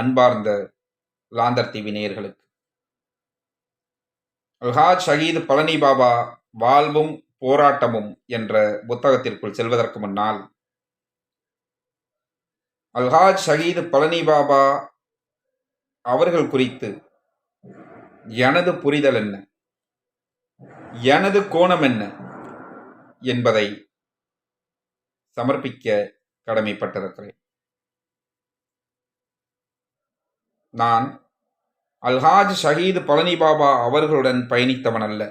அன்பார்ந்த லாந்தர் தீவி நேயர்களுக்கு. அல்ஹாஜ் ஷஹீத் பழனி பாபா வாழ்வும் போராட்டமும் என்ற புத்தகத்திற்குள் செல்வதற்கு முன்னால் அல்ஹாஜ் ஷஹீத் பழனி பாபா அவர்கள் குறித்து எனது புரிதல் என்ன? எனது கோணம் என்ன? என்பதை சமர்ப்பிக்க கடமைப்பட்டிருக்கிறேன். நான் அல்ஹாஜ் ஷஹீத் பழனி பாபா அவர்களுடன் பயணித்தவன் அல்ல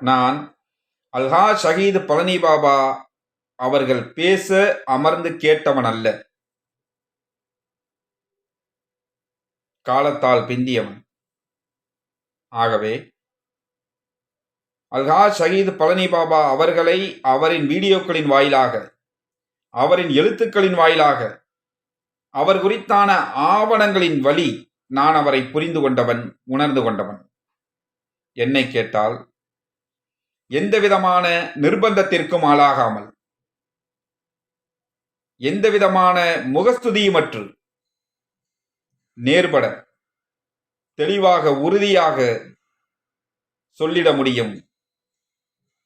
நான் அல்ஹாஜ் ஷஹீத் பழனி பாபா அவர்கள் பேச அமர்ந்து கேட்டவன் அல்ல காலத்தால் பிந்தியவன். ஆகவே அல்ஹாஜ் ஷஹீத் பழனி பாபா அவர்களை அவரின் வீடியோக்களின் வாயிலாக அவரின் எழுத்துக்களின் வாயிலாக அவர் குறித்தான ஆவணங்களின் வழி நான் அவரை புரிந்து கொண்டவன் உணர்ந்து கொண்டவன். என்னை கேட்டால் எந்த விதமான நிர்பந்தத்திற்கும் ஆளாகாமல் எந்த விதமான முகஸ்துதியுமற்று நேர்பட தெளிவாக உறுதியாக சொல்லிட முடியும்.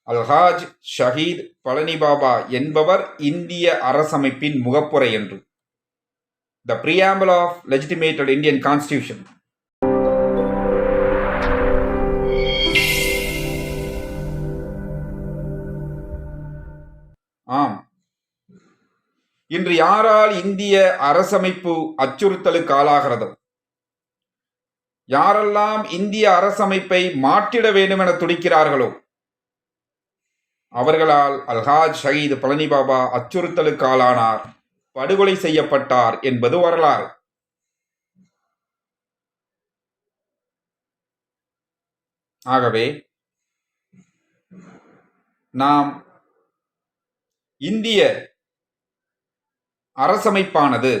அல்ஹாஜ் ஷஹீத் பழனி பாபா என்பவர் இந்திய அரசமைப்பின் முகப்புரை என்று. The preamble of legitimated Indian constitution ஆம். இன்று யாரால் இந்திய அரசமைப்பு அச்சுறுத்தலுக்கு ஆளாகிறதோ? யாரெல்லாம் இந்திய அரசமைப்பை மாற்றிட வேண்டும் என துடிக்கிறார்களோ அவர்களால் அல்ஹாஜ் ஷஹீத் பழனி பாபா அச்சுறுத்தலுக்கு ஆளானார் படுகொலை செய்யப்பட்டார் என்பது வரலாறு. ஆகவே நாம் இந்திய அரசமைப்பானது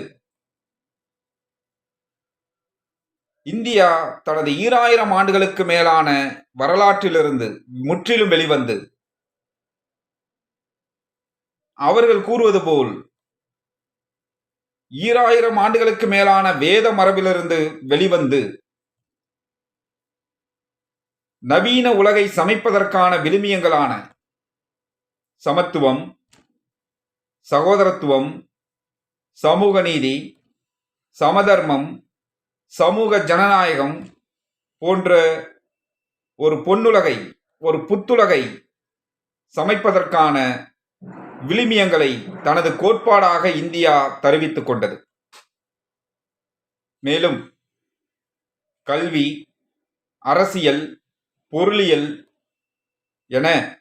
இந்தியா தனது ஈராயிரம் ஆண்டுகளுக்கு மேலான வரலாற்றிலிருந்து முற்றிலும் வெளிவந்து அவர்கள் கூறுவது போல் ஈராயிரம் ஆண்டுகளுக்கு மேலான வேத மரபிலிருந்து வெளிவந்து நவீன உலகை சமைப்பதற்கான விழுமியங்களான சமத்துவம் சகோதரத்துவம் சமூக நீதி சமதர்மம் சமூக ஜனநாயகம் போன்ற ஒரு பொன்னுலகை ஒரு புத்துலகை சமைப்பதற்கான விழுமியங்களை தனது கோட்பாடாக இந்தியா தருவித்துக் கொண்டது. மேலும் கல்வி அரசியல் பொருளியல் என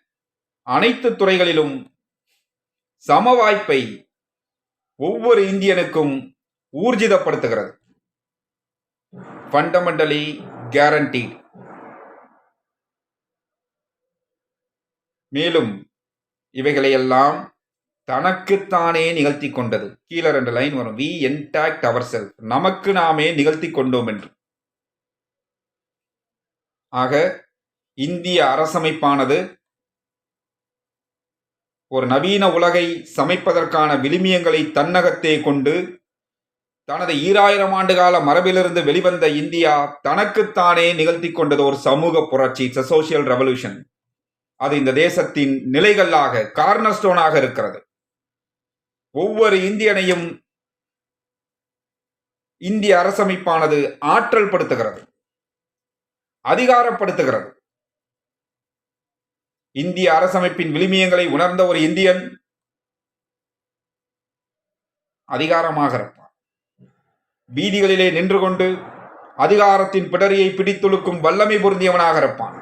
அனைத்து துறைகளிலும் சம வாய்ப்பை ஒவ்வொரு இந்தியனுக்கும் ஊர்ஜிதப்படுத்துகிறது. ஃபண்டமெண்டலி கேரண்டி மேலும் இவைகளையெல்லாம் தனக்குத்தானே நிகழ்த்தி கொண்டது கீழே ரெண்டு லைன் வரும். வி என்டாக்ட் அவர் செல்ஃப் நமக்கு நாமே நிகழ்த்தி கொண்டோம் என்று. ஆக இந்திய அரசமைப்பானது ஒரு நவீன உலகை சமைப்பதற்கான விழுமியங்களை தன்னகத்தே கொண்டு தனது ஈராயிரம் ஆண்டு கால மரபிலிருந்து வெளிவந்த இந்தியா தனக்குத்தானே நிகழ்த்தி கொண்டது ஒரு சமூக புரட்சி. சோசியல் ரெவல்யூஷன் அது இந்த தேசத்தின் நிலைகளாக கார்னர் ஸ்டோனாக இருக்கிறது. ஒவ்வொரு இந்தியனையும் இந்திய அரசமைப்பானது ஆற்றல் படுத்துகிறது அதிகாரப்படுத்துகிறது. இந்திய அரசமைப்பின் விளிமியங்களை உணர்ந்த ஒரு இந்தியன் அதிகாரமாக இருப்பார் வீதிகளிலே நின்று கொண்டு அதிகாரத்தின் பிடரியை பிடித்துழுக்கும் வல்லமை பொருந்தியவனாக இருப்பான்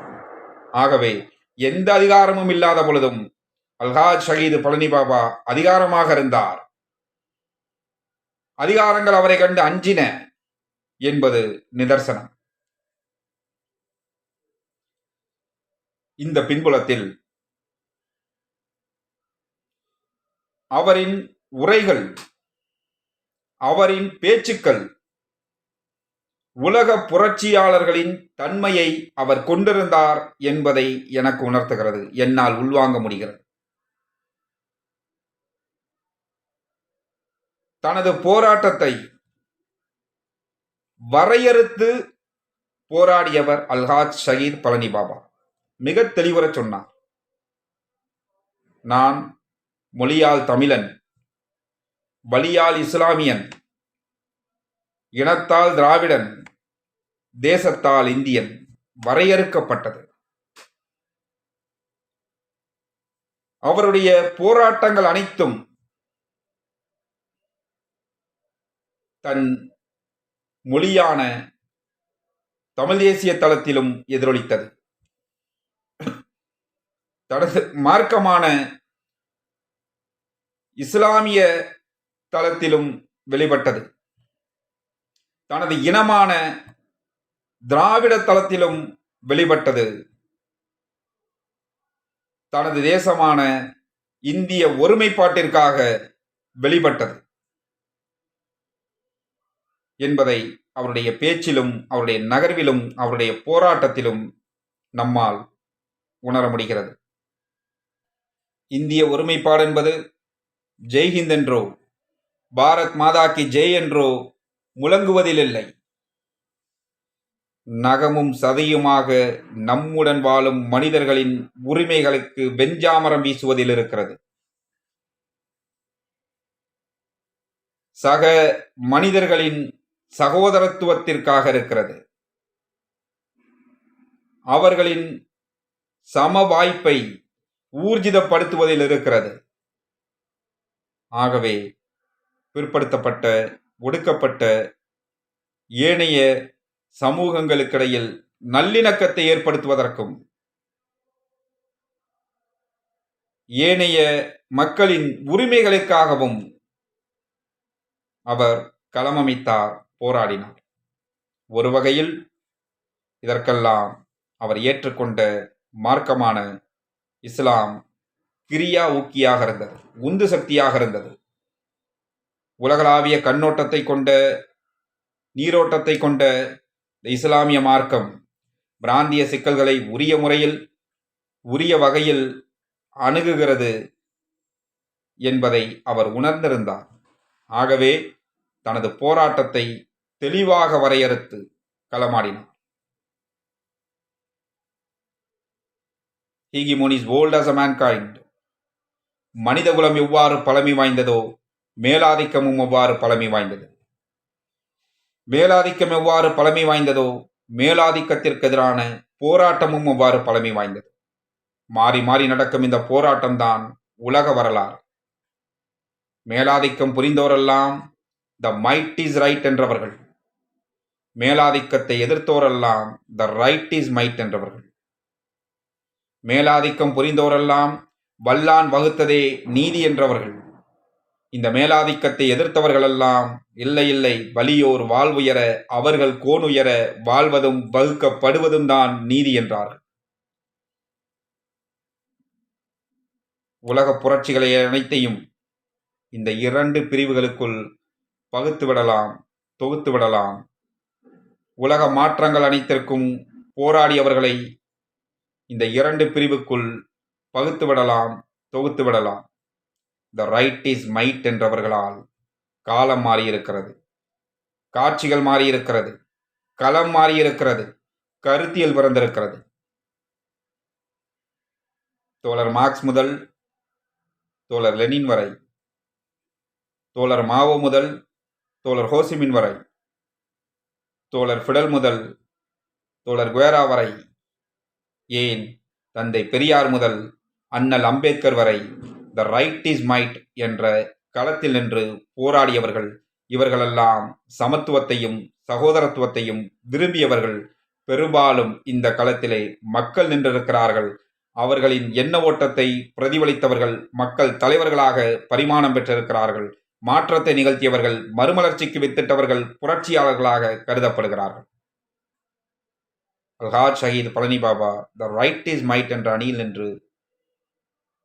ஆகவே எந்த அதிகாரமும் இல்லாத பொழுதும் அல்ஹாஜ் ஷஹீது பழனி பாபா அதிகாரமாக இருந்தார். அதிகாரங்கள் அவரை கண்டு அஞ்சின என்பது நிதர்சனம். இந்த பின்புலத்தில் அவரின் உரைகள் அவரின் பேச்சுக்கள் உலக புரட்சியாளர்களின் தன்மையை அவர் கொண்டிருந்தார் என்பதை எனக்கு உணர்த்துகிறது. என்னால் உள்வாங்க முடிகிறது. தனது போராட்டத்தை வரையறுத்து போராடியவர் அல்ஹாஜ் ஷஹீத் பழனி பாபா. மிக தெளிவுற சொன்னார். நான் மொழியால் தமிழன் வழியால் இஸ்லாமியன் இனத்தால் திராவிடன் தேசத்தால் இந்தியன் வரையறுக்கப்பட்டது. அவருடைய போராட்டங்கள் அனைத்தும் தன் மொழியான தமிழ் தேசிய தளத்திலும் எதிரொலித்தது. தனது மார்க்கமான இஸ்லாமிய தளத்திலும் வெளிப்பட்டது. தனது இனமான திராவிட தளத்திலும் வெளிப்பட்டது. தனது தேசமான இந்திய ஒருமைப்பாட்டிற்காக வெளிப்பட்டது. என்பதை அவருடைய பேச்சிலும் அவருடைய நகர்விலும் அவருடைய போராட்டத்திலும் நம்மால் உணர முடிகிறது. இந்திய ஒருமைப்பாடு என்பது ஜெய்ஹிந்த் என்றோ பாரத் மாதாக்கு ஜெய் என்றோ முழங்குவதில் இல்லை நகமும் சதையுமாக நம்முடன் வாழும் மனிதர்களின் உரிமைகளுக்கு வெஞ்சாமரம் வீசுவதில் இருக்கிறது. சக மனிதர்களின் சகோதரத்துவத்திற்காக இருக்கிறது. அவர்களின் சம வாய்ப்பை ஊர்ஜிதப்படுத்துவதில் இருக்கிறது. ஆகவே பிற்படுத்தப்பட்ட ஒடுக்கப்பட்ட ஏனைய சமூகங்களுக்கிடையில் நல்லிணக்கத்தை ஏற்படுத்துவதற்கும் ஏனைய மக்களின் உரிமைகளுக்காகவும் அவர் களமமைத்தார். போராடினார் ஒரு வகையில் இதற்கெல்லாம் அவர் ஏற்றுக்கொண்ட மார்க்கமான இஸ்லாம் கிரியா ஊக்கியாக இருந்தது உந்து சக்தியாக இருந்தது. உலகளாவிய கண்ணோட்டத்தை கொண்ட நீரோட்டத்தை கொண்ட இந்த இஸ்லாமிய மார்க்கம் பிராந்திய சிக்கல்களை உரிய முறையில் உரிய வகையில் அணுகுகிறது என்பதை அவர் உணர்ந்திருந்தார். ஆகவே தனது போராட்டத்தை தெளிவாக வரையறுத்து களமாடினார் hegemony is old as a mankind மனிதகுலம் எவ்வாறு பழமை வாய்ந்ததோ மேலாதிக்கமும் எவ்வாறு பழமை வாய்ந்தது. மேலாதிக்கம் எவ்வாறு பழமை வாய்ந்ததோ மேலாதிக்கத்திற்கு எதிரான போராட்டமும் எவ்வாறு பழமை வாய்ந்தது. மாறி மாறி நடக்கும் இந்த போராட்டம்தான் உலக வரலாறு. மேலாதிக்கம் புரிந்தோரெல்லாம் த மைட் இஸ் ரைட் என்றவர்கள். மேலாதிக்கத்தை எதிர்த்தோரெல்லாம் த ரைட் இஸ் மைட் என்றவர்கள். மேலாதிக்கம் புரிந்தோரெல்லாம் வல்லான் வகுத்ததே நீதி என்றவர்கள். இந்த மேலாதிக்கத்தை எதிர்த்தவர்களெல்லாம் இல்லை இல்லை வலியோர் வாழ்வுயர அவர்கள் கோணுயர வாழ்வதும் வகுக்கப்படுவதும் தான் நீதி என்றார்கள். உலக புரட்சிகளை அனைத்தையும் இந்த இரண்டு பிரிவுகளுக்குள் பகுத்து விடலாம் தொகுத்து விடலாம். உலக மாற்றங்கள் அனைத்திற்கும் போராடியவர்களை இந்த இரண்டு பிரிவுக்குள் பகுத்து விடலாம் தொகுத்து விடலாம். த ரைட் இஸ் மைட் என்றவர்களால் காலம் மாறியிருக்கிறது. காட்சிகள் மாறியிருக்கிறது. களம் மாறியிருக்கிறது. கருத்தியல் பிறந்திருக்கிறது. தோழர் மார்க்ஸ் முதல் தோழர் லெனின் வரை. தோழர் மாவோ முதல் தோழர் ஹோசிமின் வரை. தோழர் ஃபிடல் முதல் தோழர் குவேரா வரை ஏன் தந்தை பெரியார் முதல் அண்ணல் அம்பேத்கர் வரை த ரைட் இஸ் மைட் என்ற களத்தில் நின்று போராடியவர்கள் இவர்களெல்லாம் சமத்துவத்தையும் சகோதரத்துவத்தையும் விரும்பியவர்கள். பெரும்பாலும் இந்த களத்திலே மக்கள் நின்றிருக்கிறார்கள். அவர்களின் எண்ண ஓட்டத்தை பிரதிபலித்தவர்கள் மக்கள் தலைவர்களாக பரிமாணம் பெற்றிருக்கிறார்கள். மாற்றத்தை நிகழ்த்தியவர்கள் மறுமலர்ச்சிக்கு வித்திட்டவர்கள் புரட்சியாளர்களாக கருதப்படுகிறார்கள். Alhaj Shaheed Palani Baba the right is might என்ற அணியில் நின்று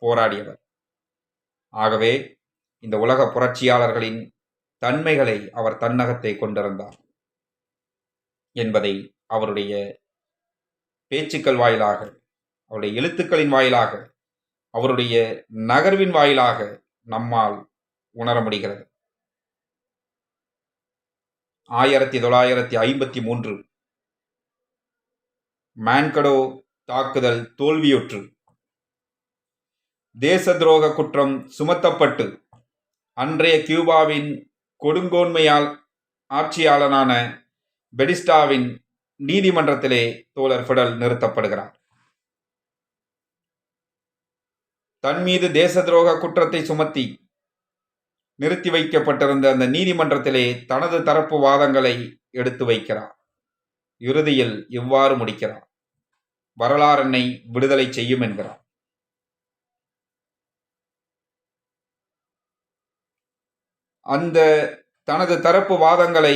போராடியவர். ஆகவே இந்த உலக புரட்சியாளர்களின் தன்மைகளை அவர் தன்னகத்தை கொண்டிருந்தார் என்பதை அவருடைய பேச்சுக்கள் வாயிலாக அவருடைய எழுத்துக்களின் வாயிலாக அவருடைய நகர்வின் வாயிலாக நம்மால் உணர முடிகிறது ஆயிரத்தி தொள்ளாயிரத்தி ஐம்பத்தி மூன்று மேன்கடோ தாக்குதல் தோல்வியுற்று. தேச துரோக குற்றம் சுமத்தப்பட்டு அன்றைய கியூபாவின் கொடுங்கோன்மையால் ஆட்சியாளனான பெடிஸ்டாவின் நீதிமன்றத்திலே தோழர் ஃபிடல் நிறுத்தப்படுகிறார். தன் மீது தேச துரோக குற்றத்தை சுமத்தி நிறுத்தி வைக்கப்பட்டிருந்த அந்த நீதிமன்றத்திலே தனது தரப்பு வாதங்களை எடுத்து வைக்கிறார் இறுதியில் இவ்வாறு முடிக்கிறார் வரலாறென்னை விடுதலை செய்யும் என்கிறார் அந்த தனது தரப்பு வாதங்களை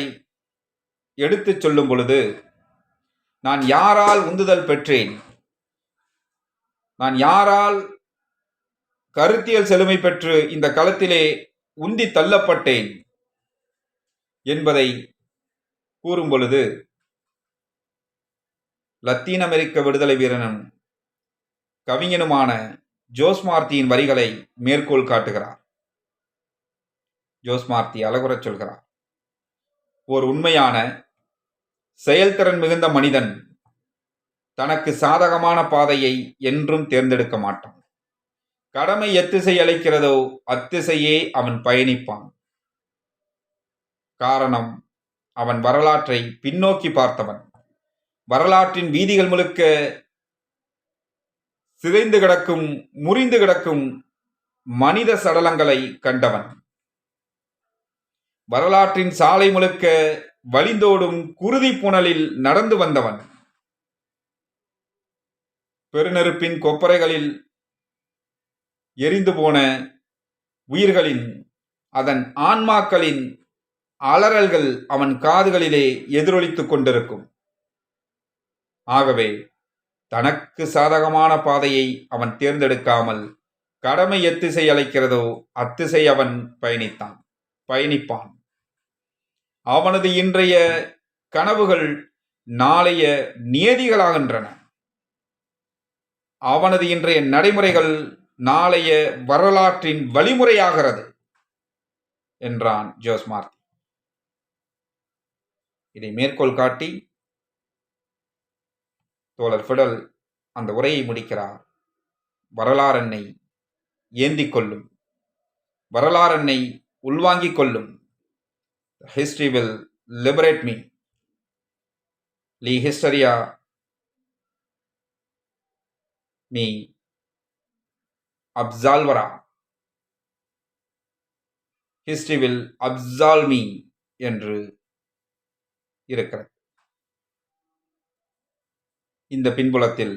எடுத்துச் சொல்லும் பொழுது நான் யாரால் உந்துதல் பெற்றேன்? நான் யாரால் கருத்தியல் செழுமை பெற்று இந்த களத்திலே உந்தி தள்ளப்பட்டேன் என்பதை கூறும் பொழுது லத்தீன் அமெரிக்க விடுதலை வீரனும் கவிஞனுமான ஜோஸ்மார்த்தியின் வரிகளை மேற்கோள் காட்டுகிறார். ஜோஸ்மார்த்தி அழகுறச் சொல்கிறார். ஓர் உண்மையான செயல்திறன் மிகுந்த மனிதன் தனக்கு சாதகமான பாதையை என்றும் தேர்ந்தெடுக்க மாட்டான். கடமை எத்திசை அளிக்கிறதோ அத்திசையே அவன் பயணிப்பான். காரணம் அவன் வரலாற்றை பின்னோக்கி பார்த்தவன். வரலாற்றின் வீதிகள் முழுக்க சிதைந்து கிடக்கும் முறிந்து கிடக்கும் மனித சடலங்களை கண்டவன். வரலாற்றின் சாலை முழுக்க வழிந்தோடும் குருதி புனலில் நடந்து வந்தவன். பெருநெருப்பின் கொப்பரைகளில் எரிந்து போன உயிர்களின் அதன் ஆன்மாக்களின் அலறல்கள் அவன் காதுகளிலே எதிரொலித்துக் கொண்டிருக்கும். ஆகவே தனக்கு சாதகமான பாதையை அவன் தேர்ந்தெடுக்காமல் கடமை எத்திசை அழைக்கிறதோ அத்திசை அவன் பயணித்தான் பயணிப்பான். அவனது இன்றைய கனவுகள் நாளைய நியதிகளாகின்றன. அவனது இன்றைய நடைமுறைகள் நாளைய வரலாற்றின் வழிமுறையாகிறது என்றான் ஜோஸ்மார்த்தி இதை மேற்கோள் காட்டி தோழர் ஃபிடல் அந்த உரையை முடிக்கிறார். வரலாறெண்ணை ஏந்தி கொள்ளும் வரலாறென்னை உள்வாங்கிக் கொள்ளும். ஹிஸ்டரி வில் லிபரேட் மீ லீ ஹிஸ்டரியா மீ அப்சால்வரா ஹிஸ்டரி வில் அப்சால்மி என்று இருக்கிறது. இந்த பின்புலத்தில்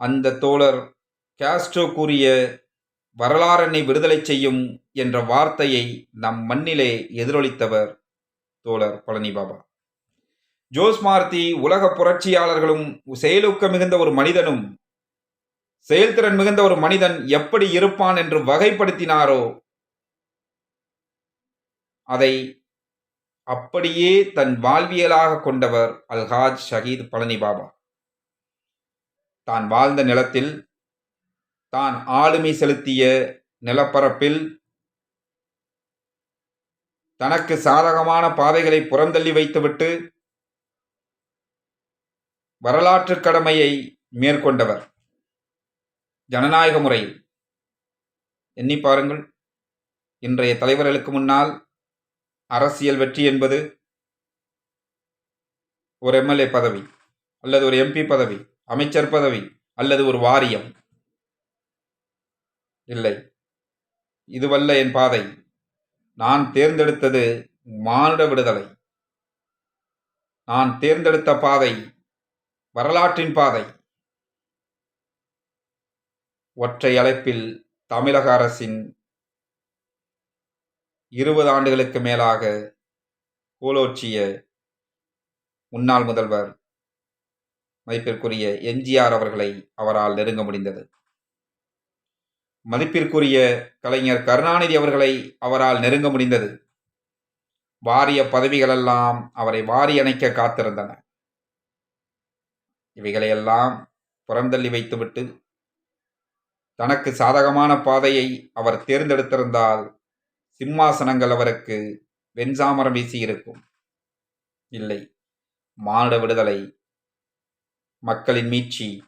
அந்த தோழர் காஸ்ட்ரோ கூறிய வரலாறனை விடுதலை செய்யும் என்ற வார்த்தையை நம் மண்ணிலே எதிரொலித்தவர் தோழர் பழனி பாபா. ஜோஸ் மார்த்தி உலக புரட்சியாளர்களும் செயலூக்க மிகுந்த ஒரு மனிதனும் செயல்திறன் மிகுந்த ஒரு மனிதன் எப்படி இருப்பான் என்று வகைப்படுத்தினாரோ அதை அப்படியே தன் வாழ்வியலாக கொண்டவர் அல்ஹாஜ் ஷஹீத் பழனி பாபா. தான் வாழ்ந்த நிலத்தில் தான் ஆளுமை செலுத்திய நிலப்பரப்பில் தனக்கு சாதகமான பாதைகளை புறந்தள்ளி வைத்துவிட்டு வரலாற்று கடமையை மேற்கொண்டவர். ஜனநாயக முறையில் எண்ணி பாருங்கள். இன்றைய தலைவர்களுக்கு முன்னால் அரசியல் வெற்றி என்பது ஒரு எம்எல்ஏ பதவி அல்லது ஒரு எம்பி பதவி அமைச்சர் பதவி அல்லது ஒரு வாரியம். இல்லை. இதுவல்ல என் பாதை. நான் தேர்ந்தெடுத்தது மானுட விடுதலை. நான் தேர்ந்தெடுத்த பாதை வரலாற்றின் பாதை. ஒற்றை அழைப்பில் தமிழக அரசின் இருபது ஆண்டுகளுக்கு மேலாக கோலோச்சிய முன்னாள் முதல்வர் மதிப்பிற்குரிய எம்ஜிஆர் அவர்களை அவரால் நெருங்க முடிந்தது. மதிப்பிற்குரிய கலைஞர் கருணாநிதி அவர்களை அவரால் நெருங்க முடிந்தது. வாரிய பதவிகளெல்லாம் அவரை வாரி அணைக்க காத்திருந்தன. இவைகளையெல்லாம் புறந்தள்ளி வைத்துவிட்டு தனக்கு சாதகமான பாதையை அவர் தேர்ந்தெடுத்திருந்தால் சிம்மாசனங்கள் அவருக்கு வெண்சாமரம் வீசியிருக்கும். இல்லை மானிட விடுதலை மக்களின் மீட்சி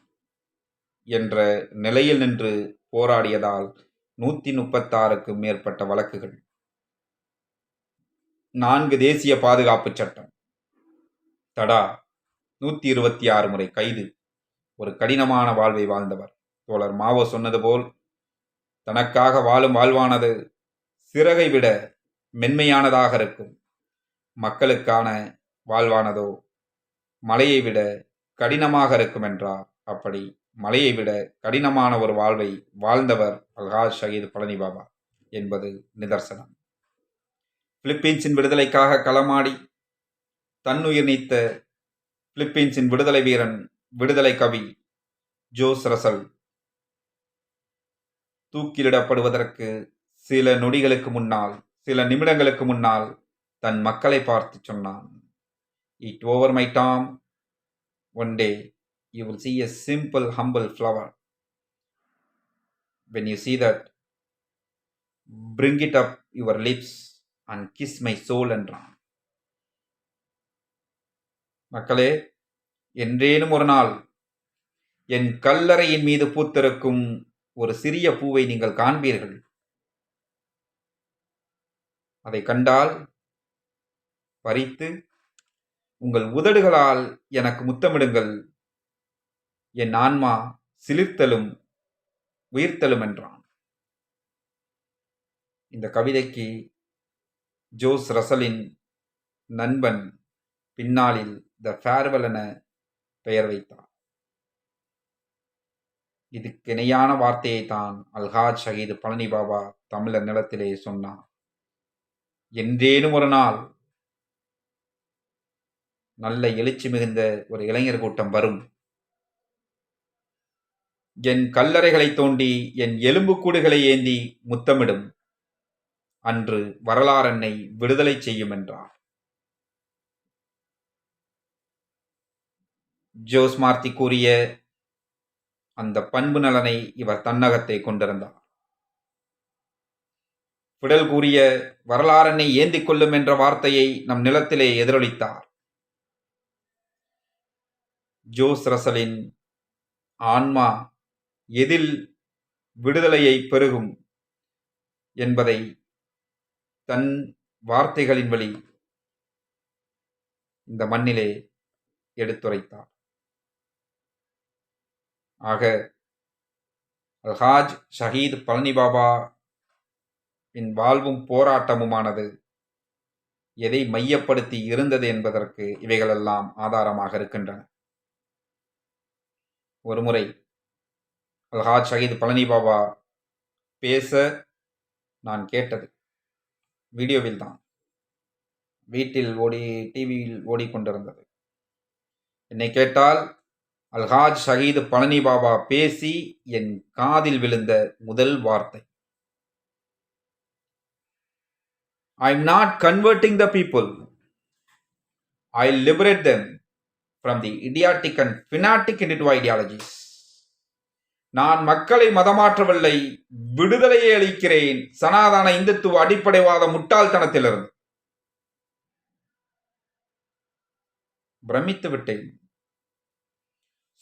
என்ற நிலையில் நின்று போராடியதால் நூற்றி முப்பத்தாறுக்கும் மேற்பட்ட வழக்குகள். நான்கு தேசிய பாதுகாப்பு சட்டம். தடா நூற்றி இருபத்தி ஆறு முறை கைது. ஒரு கடினமான வாழ்வை வாழ்ந்தவர். தோழர் மாவோ சொன்னது போல் தனக்காக வாழும் வாழ்வானது சிறகை விட மென்மையானதாக இருக்கும். மக்களுக்கான வாழ்வானதோ மலையை விட கடினமாக இருக்கும் என்றார் அப்படி மலையை விட கடினமான ஒரு வாழ்வை வாழ்ந்தவர் அல்ஹாஜ் ஷஹீத் பழனி பாபா என்பது நிதர்சனம். பிலிப்பீன்ஸின் விடுதலைக்காக களமாடி தன்னுயிர் நீத்த பிலிப்பீன்ஸின் விடுதலை வீரன் விடுதலை கவி ஜோஸ் ரசல் தூக்கிலிடப்படுவதற்கு சில நொடிகளுக்கு முன்னால் சில நிமிடங்களுக்கு முன்னால் தன் மக்களை பார்த்து சொன்னான். It over my tomb one day you will see a simple humble flower when you see that bring it up your lips and kiss my soul என்றான். மக்களே என்றேனும் ஒரு நாள் என் கல்லறையின் மீது பூத்திருக்கும் ஒரு சிறிய பூவை நீங்கள் காண்பீர்கள். அதை கண்டால் பறித்து உங்கள் உதடுகளால் எனக்கு முத்தமிடுங்கள். என் ஆன்மா சிலிர்த்தலும் உயிர்த்தலும் என்றான். இந்த கவிதைக்கு ஜோஸ் ரசலின் நண்பன் பின்னாளில் த ஃபேர்வெல் என பெயர் வைத்தார். இதுக்கு இணையான வார்த்தையை தான் அல்ஹாஜ் ஷஹீது பழனி பாபா தமிழர் நிலத்திலே சொன்னார். என்றேனும் ஒரு நாள் நல்ல எழுச்சி மிகுந்த ஒரு இளைஞர் கூட்டம் வரும். என் கல்லறைகளை தோண்டி என் எலும்புக்கூடுகளை ஏந்தி முத்தமிடும். அன்று வரலாறென்னை விடுதலை செய்யும் என்றார். ஜோஸ் மார்த்தி கூறிய அந்த பண்பு நலனை இவர் தன்னகத்தை கொண்டிருந்தார். பிடல் கூறிய வரலாறனை ஏந்திக் கொள்ளும் என்ற வார்த்தையை நம் நிலத்திலே எதிரொலித்தார். ஜோஸ் ரசலின் ஆன்மா எதில் விடுதலையை பெருகும் என்பதை தன் வார்த்தைகளின் வழி இந்த மண்ணிலே எடுத்துரைத்தார். ஆக அல்ஹாஜ் ஷஹீத் பழனி பாபா என் வாழ்வும் போராட்டமுமானது எதை மையப்படுத்தி இருந்தது என்பதற்கு இவைகளெல்லாம் ஆதாரமாக இருக்கின்றன. ஒருமுறை அல்ஹாஜ் ஷஹீத் பழனி பாபா பேச நான் கேட்டது. வீடியோவில் தான். வீட்டில் ஓடி டிவியில் ஓடிக்கொண்டிருந்தது. என்னை கேட்டால் அல்ஹாஜ் ஷஹீது பழனி பாபா பேசி என் காதில் விழுந்த முதல் வார்த்தை. I am not converting the people I liberate them from the idiotic and fanatic இன்டிட்டு ideologies நான் மக்களை மதமாற்றவில்லை விடுதலையை அளிக்கிறேன் சனாதன இந்துத்துவ அடிப்படைவாத முட்டாள்தனத்திலிருந்து. பிரமித்து விட்டேன்.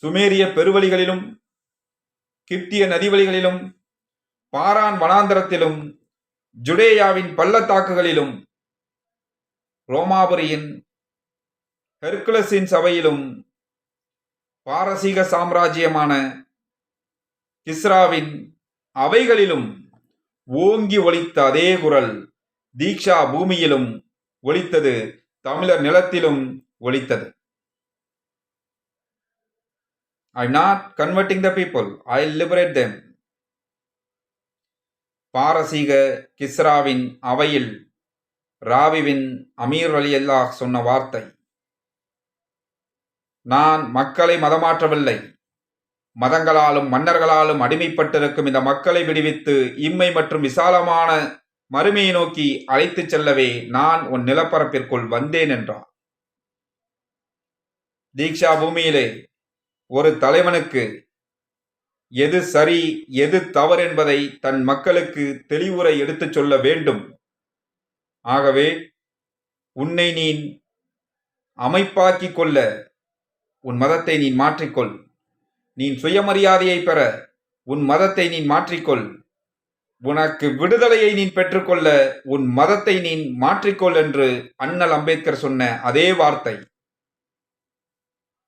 சுமேரிய பெருவழிகளிலும் கிப்திய நதிவழிகளிலும் பாரான் வனாந்தரத்திலும் ஜுடேயாவின் பள்ளத்தாக்குகளிலும் ரோமாபுரியின் ஹெர்குலஸின் சபையிலும் பாரசீக சாம்ராஜ்யமான கிஸ்ராவின் அவைகளிலும் ஓங்கி ஒலித்த அதே குரல் தீக்ஷா பூமியிலும் ஒலித்தது தமிழர் நிலத்திலும் ஒலித்தது. I not converting the people I liberate them பாரசீக கிஸ்ராவின் அவையில் ராவிவின் அமீர் அலி அல்லாஹ் சொன்ன வார்த்தை நான் மக்களை மதமாற்றவில்லை. மதங்களாலும் மன்னர்களாலும் அடிமைப்பட்டிருக்கும் இந்த மக்களை விடுவித்து இம்மை மற்றும் விசாலமான மறுமையை நோக்கி அழைத்துச் செல்லவே நான் உன் நிலப்பரப்பிற்குள் வந்தேன் என்றார். தீக்ஷா பூமியிலே ஒரு தலைவனுக்கு எது சரி எது தவறு என்பதை தன் மக்களுக்கு தெளிவுரை எடுத்துச் சொல்ல வேண்டும். ஆகவே உன்னை நீ அமைப்பாக்கிக் கொள்ள உன் மதத்தை நீ மாற்றிக்கொள். நீ சுயமரியாதையை பெற உன் மதத்தை நீ மாற்றிக்கொள். உனக்கு விடுதலையை நீ பெற்றுக்கொள்ள உன் மதத்தை நீ மாற்றிக்கொள் என்று அண்ணல் அம்பேத்கர் சொன்ன அதே வார்த்தை.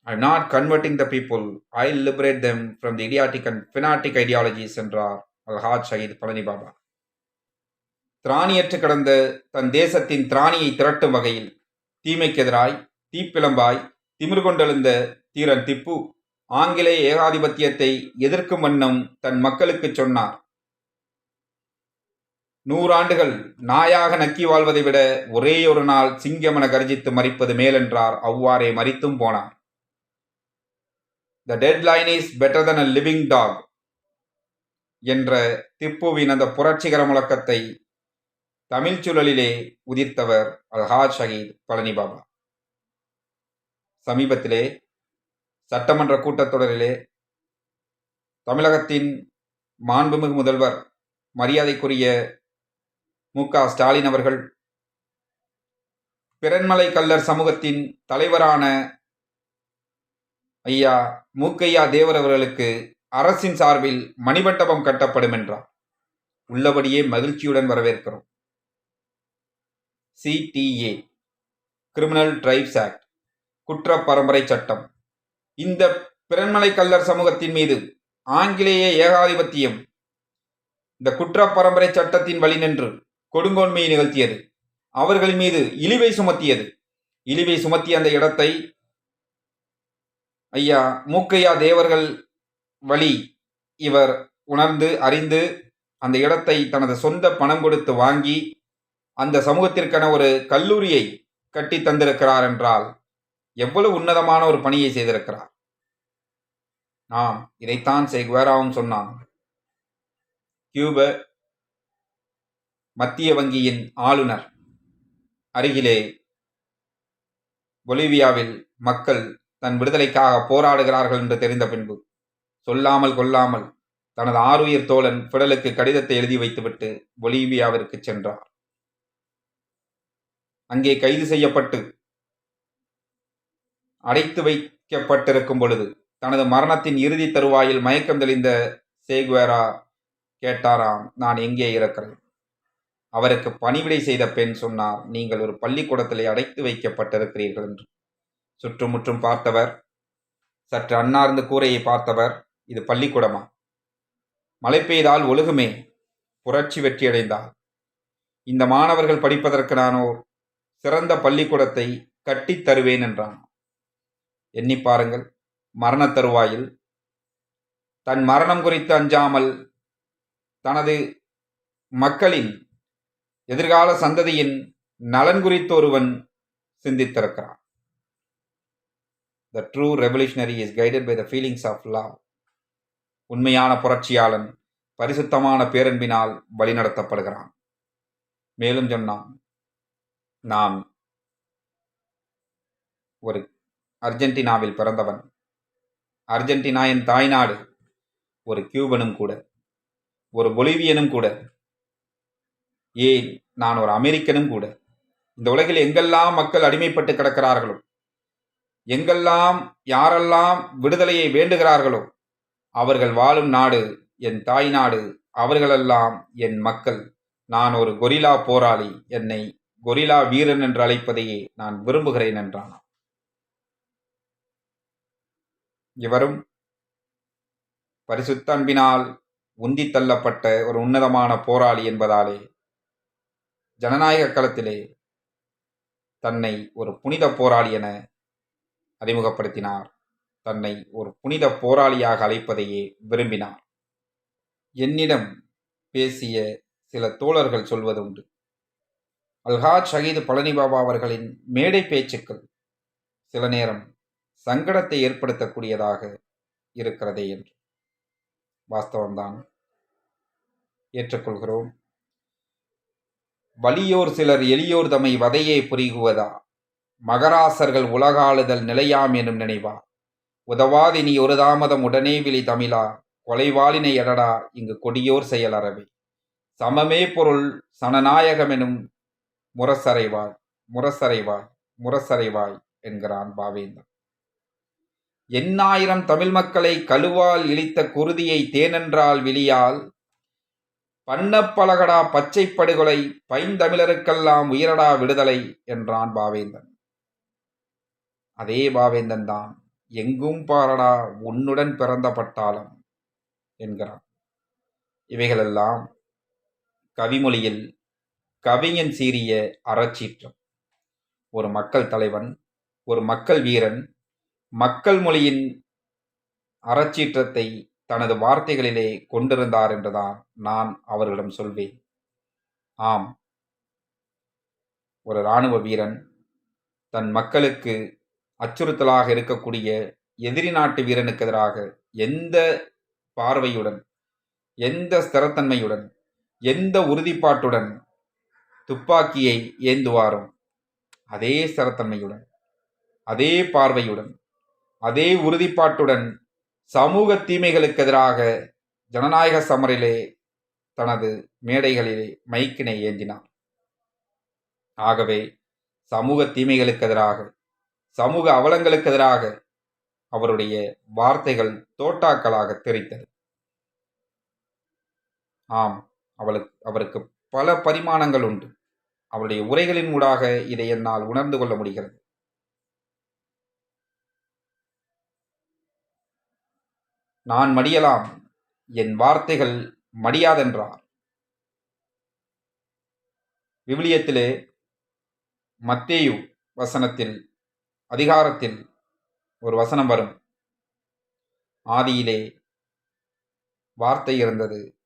I not converting the people I liberate them from the idiotic and fanatic ideologies என்றார் அல்ஹாஜ் ஷஹீத் பழனி பாபா திராணியற்று கடந்த தன் தேசத்தின் திராணியை திரட்டும் வகையில் தீமைக்கு எதிராய் தீப்பிளம்பாய் திமிர் கொண்டெழுந்த தீரன் திப்பு ஆங்கிலேய ஏகாதிபத்தியத்தை எதிர்க்கும் வண்ணம் தன் மக்களுக்கு சொன்னார். நூறாண்டுகள் நாயாக நக்கி வாழ்வதை விட ஒரே ஒரு நாள் சிங்கமென கர்ஜித்து மறிப்பது மேலென்றார் அவ்வாறே மறித்தும் போனார். The dead lion is better than a living dog என்ற திப்புவின் அந்த புரட்சிகர முழக்கத்தை தமிழ் சூழலிலே உதிர்த்தவர் அல்ஹா ஷஹீத் பழனி பாபா. சமீபத்திலே சட்டமன்ற கூட்டத்தொடரிலே தமிழகத்தின் மாண்புமிகு முதல்வர் மரியாதைக்குரிய மு. க. ஸ்டாலின் அவர்கள் பிறன்மலை கல்லர் சமூகத்தின் தலைவரான ஐயா மூக்கையா தேவர் அவர்களுக்கு அரசின் சார்பில் மணிமண்டபம் கட்டப்படும் என்றார். உள்ளபடியே மகிழ்ச்சியுடன் வரவேற்கிறோம். சிடிஏ கிரிமினல் ட்ரைப்ஸ் ஆக்ட் குற்ற பரம்பரை சட்டம். இந்த பிறன்மலை கல்லர் சமூகத்தின் மீது ஆங்கிலேய ஏகாதிபத்தியம் இந்த குற்ற பரம்பரை சட்டத்தின் வழி நின்று கொடுங்கோன்மையை நிகழ்த்தியது. அவர்களின் மீது இழிவை சுமத்தியது. இழிவை சுமத்திய அந்த இடத்தை ஐயா மூக்கையா தேவர்கள் வழி இவர் உணர்ந்து அறிந்து அந்த இடத்தை தனது சொந்த பணம் கொடுத்து வாங்கி அந்த சமூகத்திற்கான ஒரு கல்லூரியை கட்டி தந்திருக்கிறார் என்றால் எவ்வளவு உன்னதமான ஒரு பணியை செய்திருக்கிறார்? நாம் இதைத்தான் செக்வேராவும் சொன்னான். கியூப மத்திய வங்கியின் ஆளுநர் அருகிலே பொலிவியாவில் மக்கள் தன் விடுதலைக்காக போராடுகிறார்கள் என்று தெரிந்த பின்பு சொல்லாமல் கொள்ளாமல் தனது ஆருயிர் தோழன் பிடலுக்கு கடிதத்தை எழுதி வைத்துவிட்டு பொலிவியாவிற்கு சென்றார். அங்கே கைது செய்யப்பட்டு அடைத்து வைக்கப்பட்டிருக்கும் பொழுது தனது மரணத்தின் இறுதி தருவாயில் மயக்கம் தெளிந்த சேகுவேரா கேட்டாராம் நான் எங்கே இருக்கிறேன்? அவருக்கு பணிவிடை செய்த பெண் சொன்னார் நீங்கள் ஒரு பள்ளிக்கூடத்திலே அடைத்து வைக்கப்பட்டிருக்கிறீர்கள் என்று. சுற்றுமுற்றும் பார்த்தவர் சற்று அன்னார்ந்த கூரையை பார்த்தவர் இது பள்ளிக்கூடமா? மழை பெய்தால் ஒழுகுமே புரட்சி வெற்றியடைந்தால் இந்த மாணவர்கள் படிப்பதற்கு நான் சிறந்த பள்ளிக்கூடத்தை கட்டித் தருவேன் என்றான். எண்ணி பாருங்கள் மரண தருவாயில் தன் மரணம் குறித்து அஞ்சாமல் தனது மக்களின் எதிர்கால சந்ததியின் நலன் குறித்து ஒருவன் சிந்தித்திருக்கிறான். The true revolutionary is guided by the feelings of love உண்மையான புரட்சியாளன் பரிசுத்தமான பேரன்பினால் வழிநடத்தப்படுகிறான். மேலும் சொன்னான் நாம் ஒரு அர்ஜென்டினாவில் பிறந்தவன். அர்ஜென்டினா என் தாய்நாடு ஒரு கியூபனும் கூட ஒரு பொலிவியனும் கூட ஏன் நான் ஒரு அமெரிக்கனும் கூட. இந்த உலகில் எங்கெல்லாம் மக்கள் அடிமைப்பட்டு கிடக்கிறார்களோ எங்கெல்லாம் யாரெல்லாம் விடுதலையை வேண்டுகிறார்களோ அவர்கள் வாழும் நாடு என் தாய் நாடு அவர்களெல்லாம் என் மக்கள். நான் ஒரு கொரிலா போராளி. என்னை கொரிலா வீரன் என்று அழைப்பதையே நான் விரும்புகிறேன் என்றானாம் இவரும் பரிசுத்த அன்பினால் உந்தி தள்ளப்பட்ட ஒரு உன்னதமான போராளி என்பதாலே ஜனநாயக களத்திலே தன்னை ஒரு புனித போராளி என அறிமுகப்படுத்தினார். தன்னை ஒரு புனித போராளியாக அழைப்பதையே விரும்பினார். என்னிடம் பேசிய சில தோழர்கள் சொல்வதுண்டு. அல்ஹாஜ் ஷஹீது பழனி பாபா அவர்களின் மேடை பேச்சுக்கள் சில நேரம் சங்கடத்தை ஏற்படுத்தக்கூடியதாக இருக்கிறதே என்று. வாஸ்தவம்தான். ஏற்றுக்கொள்கிறோம். வலியோர் சிலர் எளியோர் தம்மை வதையே புரிகுவதா? மகராசர்கள் உலகாளுதல் நிலையாம் எனும் நினைவா. உதவாதி நீ ஒரு தாமதம் உடனே விழி தமிழா. கொலைவாளினை எடடா இங்கு கொடியோர் செயல் சமமே பொருள் சனநாயகமெனும் எனும் முரசறைவாய் முரசறைவாய் என்கிறான் பாவேந்தன். எண்ணாயிரம் தமிழ் மக்களை கழுவால் இழித்த குருதியை தேனென்றால் விழியால் பன்னப்பலகடா பச்சை படுகொலை பைந்தமிழருக்கெல்லாம் உயிரடா விடுதலை என்றான் பாவேந்தன். அதே பாவேந்தன் தான் எங்கும் பாரடா உன்னுடன் பிறந்த பட்டாளம் என்கிறான். இவைகளெல்லாம் கவிமொழியில் கவிஞன் சீரிய அறச்சீற்றம். ஒரு மக்கள் தலைவன் ஒரு மக்கள் வீரன் மக்கள் மொழியின் அறச்சீற்றத்தை தனது வார்த்தைகளிலே கொண்டிருந்தார் என்றுதான் நான் அவர்களிடம் சொல்வேன். ஆம் ஒரு இராணுவ வீரன் தன் மக்களுக்கு அச்சுறுத்தலாக இருக்கக்கூடிய எதிரி நாட்டு வீரனுக்கு எதிராக எந்த பார்வையுடன் எந்த ஸ்திரத்தன்மையுடன் எந்த உறுதிப்பாட்டுடன் துப்பாக்கியை ஏந்துவாரோ அதே ஸ்திரத்தன்மையுடன் அதே பார்வையுடன் அதே உறுதிப்பாட்டுடன் சமூக தீமைகளுக்கு எதிராக ஜனநாயக சமரிலே தனது மேடைகளிலே மைக்கினை ஏந்தினார். ஆகவே சமூக தீமைகளுக்கு எதிராக சமூக அவலங்களுக்கு எதிராக அவருடைய வார்த்தைகள் தோட்டாக்களாக தெரித்தது. ஆம் அவளுக்கு அவருக்கு பல பரிமாணங்கள் உண்டு. அவருடைய உரைகளின் ஊடாக இதை என்னால் உணர்ந்து கொள்ள முடிகிறது. நான் மடியலாம் என் வார்த்தைகள் மடியாதென்றார். விவிலியத்திலே மத்தேயு வசனத்தில் அதிகாரத்தில் ஒரு வசனம் வரும். ஆதியிலே வார்த்தை இருந்தது.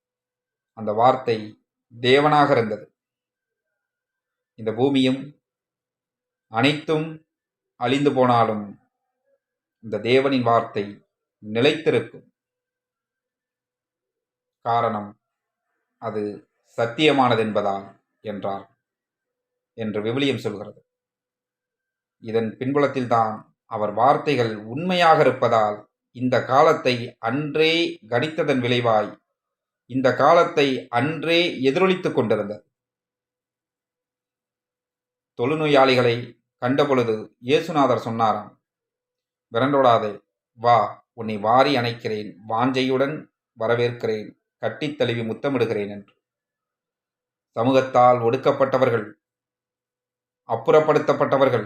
அந்த வார்த்தை தேவனாக இருந்தது. இந்த பூமியும் அனைத்தும் அழிந்து போனாலும் இந்த தேவனின் வார்த்தை நிலைத்திருக்கும். காரணம் அது சத்தியமானது என்பதால் என்றார். என்று விவிலியம் சொல்கிறது. இதன் பின்புலத்தில்தான் அவர் வார்த்தைகள் உண்மையாக இருப்பதால் இந்த காலத்தை அன்றே கணித்ததன் விளைவாய் இந்த காலத்தை அன்றே எதிரொலித்துக் கொண்டிருந்தது. தொழுநோயாளிகளை கண்டபொழுது இயேசுநாதர் சொன்னாராம் விரண்டோடாதே வா உன்னை வாரி அணைக்கிறேன் வாஞ்சையுடன் வரவேற்கிறேன் கட்டித் தழுவி முத்தமிடுகிறேன் என்று. சமூகத்தால் ஒடுக்கப்பட்டவர்கள் அப்புறப்படுத்தப்பட்டவர்கள்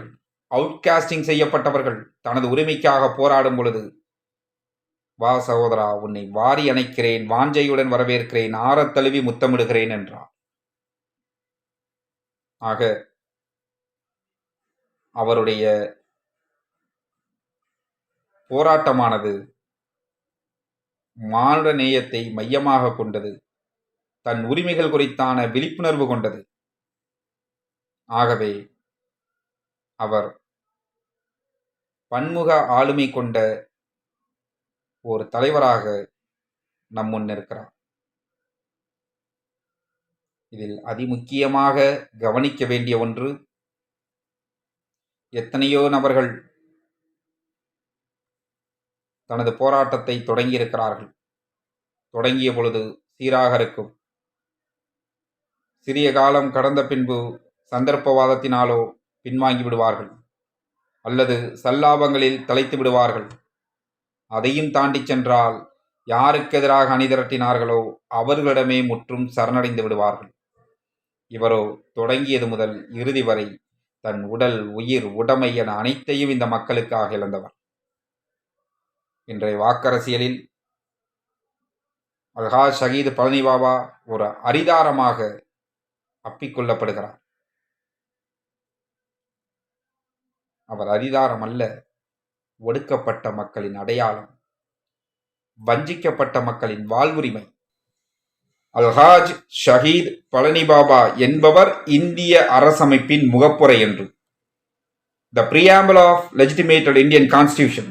அவுட்காஸ்டிங் செய்யப்பட்டவர்கள் தனது உரிமைக்காக போராடும் பொழுது வா சகோதரா உன்னை வாரி அணைக்கிறேன் வாஞ்சையுடன் வரவேற்கிறேன் ஆறத் தழுவி முத்தமிடுகிறேன் என்றார். ஆக அவருடைய போராட்டமானது மானுட நேயத்தை மையமாக கொண்டது தன் உரிமைகள் குறித்தான விழிப்புணர்வு கொண்டது. ஆகவே அவர் பன்முக ஆளுமை கொண்ட ஒரு தலைவராக நம் முன் இருக்கிறார் இதில் அதிமுக்கியமாக கவனிக்க வேண்டிய ஒன்று எத்தனையோ நபர்கள் தனது போராட்டத்தை தொடங்கியிருக்கிறார்கள். தொடங்கிய பொழுது சீராக இருக்கும் சிறிய காலம் கடந்த பின்பு சந்தர்ப்பவாதத்தினாலோ பின்வாங்கி விடுவார்கள் அல்லது சல்லாபங்களில் தலைத்து விடுவார்கள் அதையும் தாண்டி சென்றால் யாருக்கு எதிராக அணிதிரட்டினார்களோ அவர்களிடமே முற்றும் சரணடைந்து விடுவார்கள். இவரோ தொடங்கியது முதல் இறுதி வரை தன் உடல் உயிர் உடைமை என அனைத்தையும் இந்த மக்களுக்காக இழந்தவர். இன்றைய வாக்கரசியலில் அல்ஹா ஷகீது பழனி பாபா ஒரு அரிதாரமாக அப்பிக்கொள்ளப்படுகிறார் அவர் அரிதாரம் அல்ல ஒடுக்கப்பட்ட மக்களின் அடையாளம். வஞ்சிக்கப்பட்ட மக்களின் வாழ்வுரிமை. அல்ஹாஜ் ஷஹீத் பழனி பாபா என்பவர் இந்திய அரசமைப்பின் முகப்புரை என்று. The preamble of legitimated Indian constitution